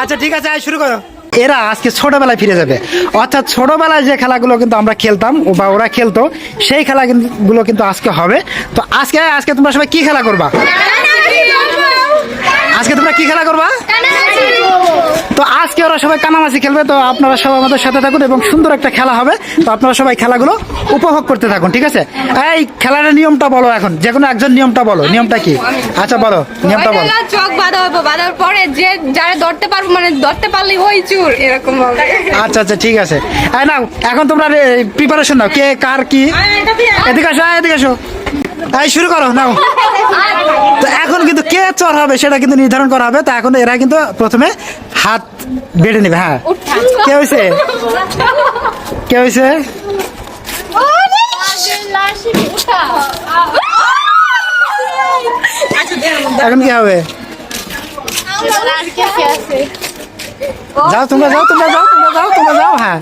আচ্ছা ঠিক আছে শুরু করো। এরা আজকে ছোটবেলায় ফিরে যাবে। অর্থাৎ ছোটবেলায় যে খেলাগুলো কিন্তু আমরা খেলতাম বা ওরা খেলতো, সেই খেলাগুলো কিন্তু আজকে হবে। তো আজকে আজকে তোমরা সবাই কি খেলা করবা? আজকে তোমরা কি খেলা করবা? তো আজকে ওরা সবাই কানামাছি খেলবে তো আপনারা সবাই আমাদের সাথে থাকুন এবং সুন্দর একটা খেলা হবে। তো আপনারা সবাই খেলাগুলো উপভোগ করতে থাকুন ঠিক আছে? এই খেলার নিয়মটা বলো এখন যে কোনো একজন নিয়মটা বলো। নিয়মটা কি? আচ্ছা বলো নিয়মটা বলো। চোখ বাঁধা হবে বাঁধার পরে যে যারা ধরতে পারব মানে ধরতে পারলে ওই চুর এরকম হবে। আচ্ছা আচ্ছা ঠিক আছে। এই নাও এখন তোমরা প্রিপারেশন নাও কে কার কি? এদিকে আসো এই, এদিকে আসো। এই শুরু করো নাও। তো কে চর হবে সেটা কিন্তু নির্ধারণ করা হবে। তো এখন এরা কিন্তু প্রথমে হাত বেড়ে নেবে হ্যাঁ। কে হয়েছে? কে হয়েছে? এখন কি হবে? যাও তোমরা যাও তোমরা যাও তোমরা যাও তোমরা যাও হ্যাঁ।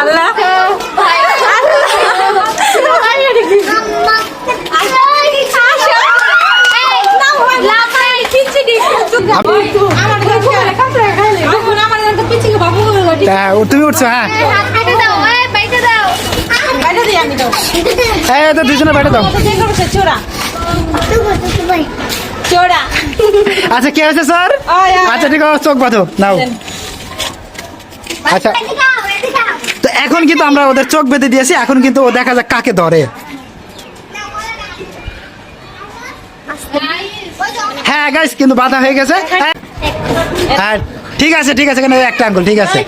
আল্লাহ। হ্যাঁ, তুমি উঠছো হ্যাঁ। তো দুজনে দাও। আচ্ছা কে হয়েছে স্যার? আচ্ছা ঠিক আছে চোখ বাঁধো নাও। আচ্ছা তো এখন কিন্তু আমরা ওদের চোখ বেঁধে দিয়েছি এখন কিন্তু ও দেখা যাক কাকে ধরে। হ্যাঁ গাইস কিন্তু বাধা হয়ে গেছে। হ্যাঁ, হ্যাঁ। ঠিক আছে ঠিক আছে কেন একটা আঙ্গুল, ঠিক আছে।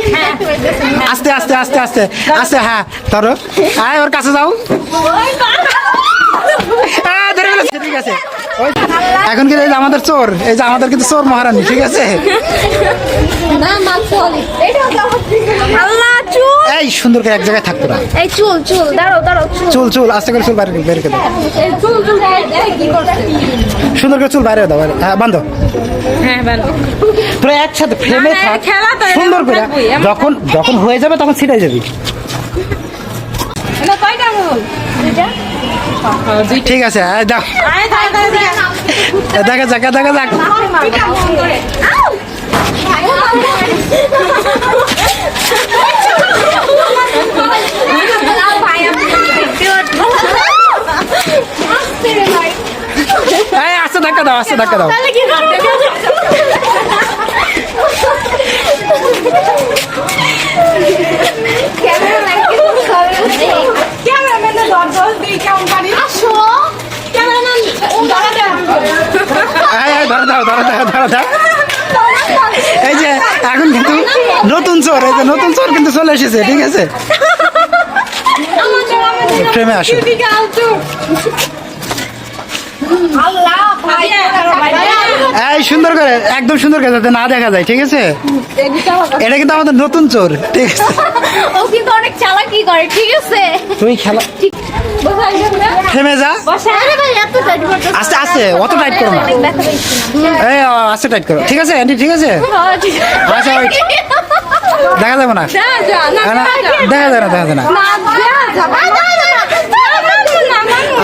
আস্তে আস্তে আস্তে আস্তে আস্তে হ্যাঁ ধরো। হ্যাঁ ওর কাছে যাও হ্যাঁ, ধরে ফেলেছে, ঠিক আছে ওই এখন কিন্তু এই যে আমাদের চোর এই যে আমাদের কিন্তু চোর মহারানী ঠিক আছে? এই সুন্দর করে এক জায়গায় থাকতো না এই চুল চুল দাঁড়াও দাঁড়াও চুল। চুল আস্তে করে চুল বাইরে বের করে দাও। এই চুল চুল কি করছে। সুন্দর করে চুল বাইরে দাও বাইরে। হ্যাঁ বান্ধো। হ্যাঁ তোরা একসাথে ফ্রেমে থাক। সুন্দর করে। যখন যখন হয়ে যাবে তখন ছিটাই যাবি। ঠিক আছে দেখা যাক দেখা যাক। আস্তে ধাক্কা দাও আস্তে ধাক্কা দাও। ধরো দাও এই যে এখন কিন্তু নতুন চোর এই যে নতুন চোর কিন্তু চলে এসেছে ঠিক আছে? আসো। এই সুন্দর করে একদম সুন্দর করে যাতে না দেখা যায় ঠিক আছে? এটা কিন্তু আমাদের নতুন চোর ঠিক আছে? ও কিন্তু অনেক চালাকি করে ঠিক আছে? তুই খেলা থেমে যা। আস্তে আস্তে অত টাইট করো না। এই আস্তে টাইট করো। ঠিক আছে আন্টি ঠিক আছে? আচ্ছা। ওই দেখা যাবে না? না, না, দেখা যাবে না। দেখা যাবে না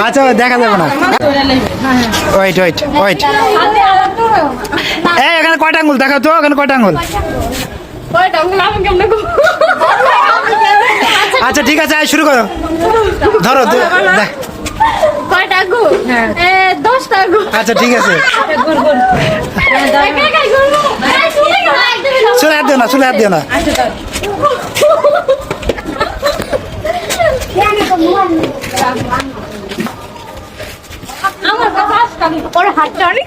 আচ্ছা দেখা যাবে না। ওয়েট ওয়েট ওয়েট এই এখানে কয়টা আঙ্গুল? দেখা তো এখানে কয়টা আঙ্গুল? আচ্ছা ঠিক আছে শুরু করো। ধরো কয়টা গু? দশটা গু। আচ্ছা ঠিক আছে। চলে হাত দিও না চলে হাত দিও না। আমার কথা ওর হাতটা অনেক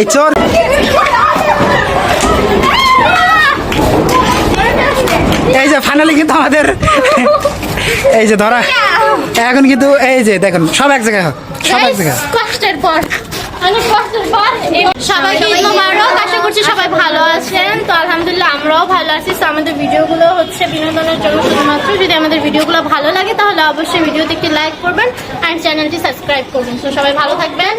এই চোর এই যে ফাইনালি কিন্তু আমাদের এই যে ধরা। এখন কিন্তু এই যে দেখুন সব এক জায়গায় হোক সব এক জায়গায় কষ্টের পর। সবাইকে ঈদ মোবারক আশা করছি সবাই ভালো আছেন। তো আলহামদুলিল্লাহ আমরাও ভালো আছি। তো আমাদের ভিডিওগুলো হচ্ছে বিনোদনের জন্য শুধুমাত্র। যদি আমাদের ভিডিওগুলো ভালো লাগে তাহলে অবশ্যই ভিডিওতে একটি লাইক করবেন আর চ্যানেলটি সাবস্ক্রাইব করবেন। তো সবাই ভালো থাকবেন।